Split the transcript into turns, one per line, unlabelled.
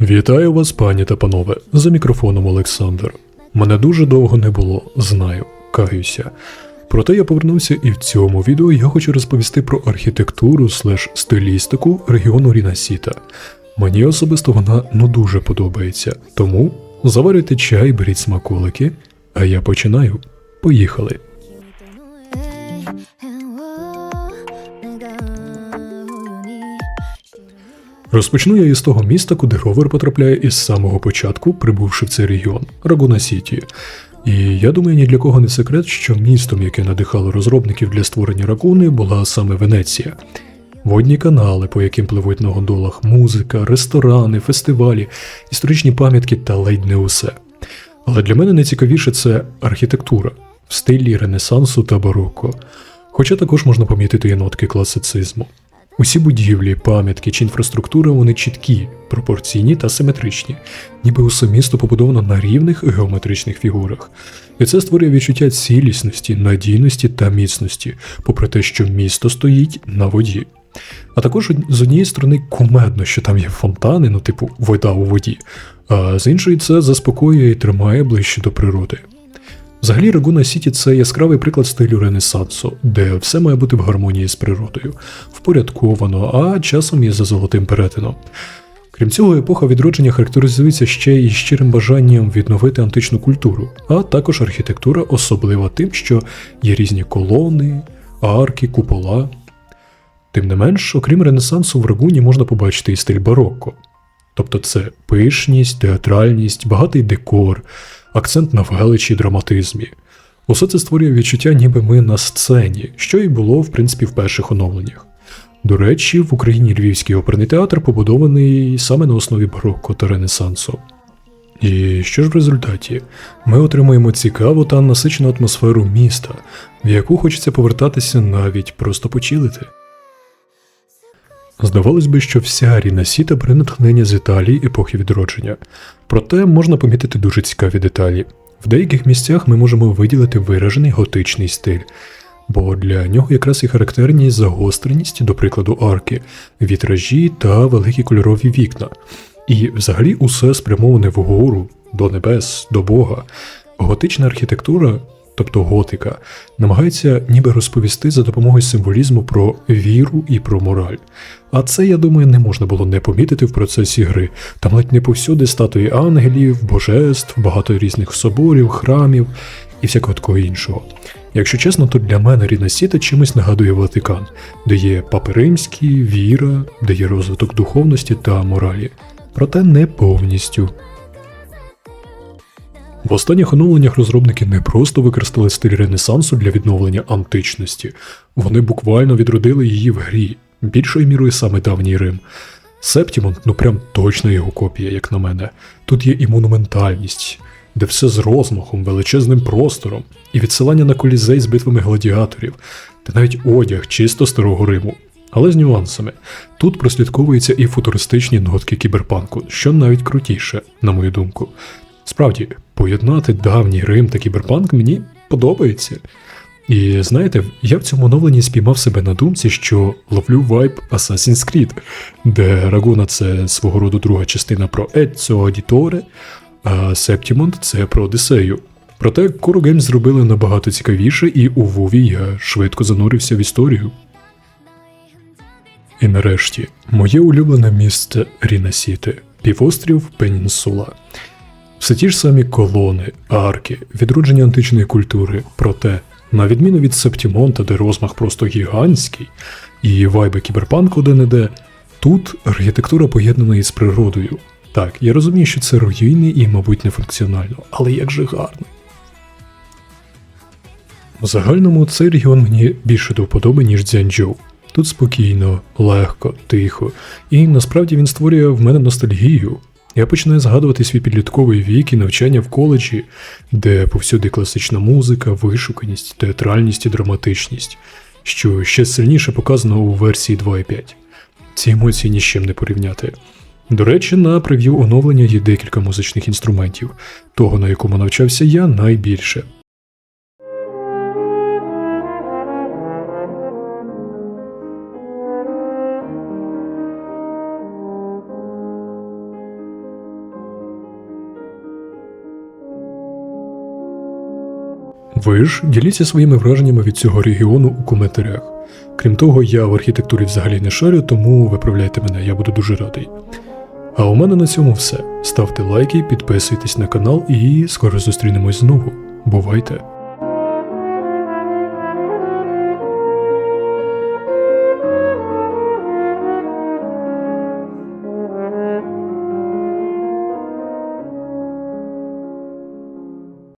Вітаю вас, пані та панове, за мікрофоном Олександр. Мене дуже довго не було, знаю, каюся. Проте я повернувся і в цьому відео я хочу розповісти про архітектуру слеш стилістику регіону Рінасіта. Мені особисто вона ну дуже подобається, тому заварюйте чай, беріть смаколики, а я починаю. Поїхали. Розпочну я із того міста, куди ровер потрапляє із самого початку, прибувши в цей регіон Рагуна Сіті. І я думаю, ні для кого не секрет, що містом, яке надихало розробників для створення ракуни, була саме Венеція. Водні канали, по яким пливуть на гондолах музика, ресторани, фестивалі, історичні пам'ятки та ледь не усе. Але для мене найцікавіше це архітектура в стилі Ренесансу та бароко. Хоча також можна помітити і нотки класицизму. Усі будівлі, пам'ятки чи інфраструктура вони чіткі, пропорційні та симетричні, ніби усе місто побудовано на рівних геометричних фігурах. І це створює відчуття цілісності, надійності та міцності, попри те, що місто стоїть на воді. А також з однієї сторони кумедно, що там є фонтани, ну типу вода у воді, а з іншої це заспокоює і тримає ближче до природи. Взагалі, Рагуна Сіті це яскравий приклад стилю Ренесансу, де все має бути в гармонії з природою, впорядковано, а часом і за золотим перетином. Крім цього, епоха відродження характеризується ще й щирим бажанням відновити античну культуру, а також архітектура особлива тим, що є різні колони, арки, купола. Тим не менш, окрім Ренесансу, в Рагуні можна побачити і стиль барокко. Тобто це пишність, театральність, багатий декор, акцент на величі драматизмі. Усе це створює відчуття, ніби ми на сцені, що і було, в принципі, в перших оновленнях. До речі, в Україні Львівський оперний театр побудований саме на основі барокко та Ренесансу. І що ж в результаті? Ми отримуємо цікаву та насичену атмосферу міста, в яку хочеться повертатися навіть просто почилити. Здавалось би, що вся Ріна Сіта бере натхнення з Італії епохи відродження. Проте можна помітити дуже цікаві деталі. В деяких місцях ми можемо виділити виражений готичний стиль, бо для нього якраз і характерні загостреність, до прикладу, арки, вітражі та великі кольорові вікна. І взагалі усе спрямоване вгору, до небес, до Бога. Готична архітектура тобто готика, намагається ніби розповісти за допомогою символізму про віру і про мораль. А це, я думаю, не можна було не помітити в процесі гри. Там ледь не повсюди статуї ангелів, божеств, багато різних соборів, храмів і всякого такого іншого. Якщо чесно, то для мене рідна сіта чимось нагадує Ватикан, де є папи римські, віра, де є розвиток духовності та моралі. Проте не повністю. В останніх оновленнях розробники не просто використали стиль Ренесансу для відновлення античності, вони буквально відродили її в грі, більшою мірою саме давній Рим. Септімон, ну прям точно його копія, як на мене. Тут є і монументальність, де все з розмахом, величезним простором, і відсилання на колізей з битвами гладіаторів, та навіть одяг чисто старого Риму. Але з нюансами. Тут прослідковуються і футуристичні нотки кіберпанку, що навіть крутіше, на мою думку. Справді, поєднати давній Рим та кіберпанк мені подобається. І знаєте, я в цьому оновленні спіймав себе на думці, що ловлю вайб Assassin's Creed, де Рагуна це свого роду друга частина про Еццо Адіторе, а Септімонт це про Одіссею. Проте Kuro Games зробили набагато цікавіше, і у Вові я швидко занурився в історію. І нарешті, моє улюблене місце Рінасіти півострів Пенінсула. Все ті ж самі колони, арки, відродження античної культури, проте, на відміну від Септімонта, де розмах просто гігантський, і вайби кіберпанку де не де, тут архітектура поєднана із природою. Так, я розумію, що це руїни і, мабуть, нефункціонально, але як же гарно. В загальному цей регіон мені більше до вподоби, ніж Дзянджоу. Тут спокійно, легко, тихо, і насправді він створює в мене ностальгію. Я починаю згадувати свій підлітковий вік і навчання в коледжі, де повсюди класична музика, вишуканість, театральність і драматичність, що ще сильніше показано у версії 2.5. Ці емоції ні з чим не порівняти. До речі, на прев'ю оновлення є декілька музичних інструментів, того, на якому навчався я, найбільше. Ви ж діліться своїми враженнями від цього регіону у коментарях. Крім того, я в архітектурі взагалі не шарю, тому виправляйте мене, я буду дуже радий. А у мене на цьому все. Ставте лайки, підписуйтесь на канал і скоро зустрінемось знову. Бувайте!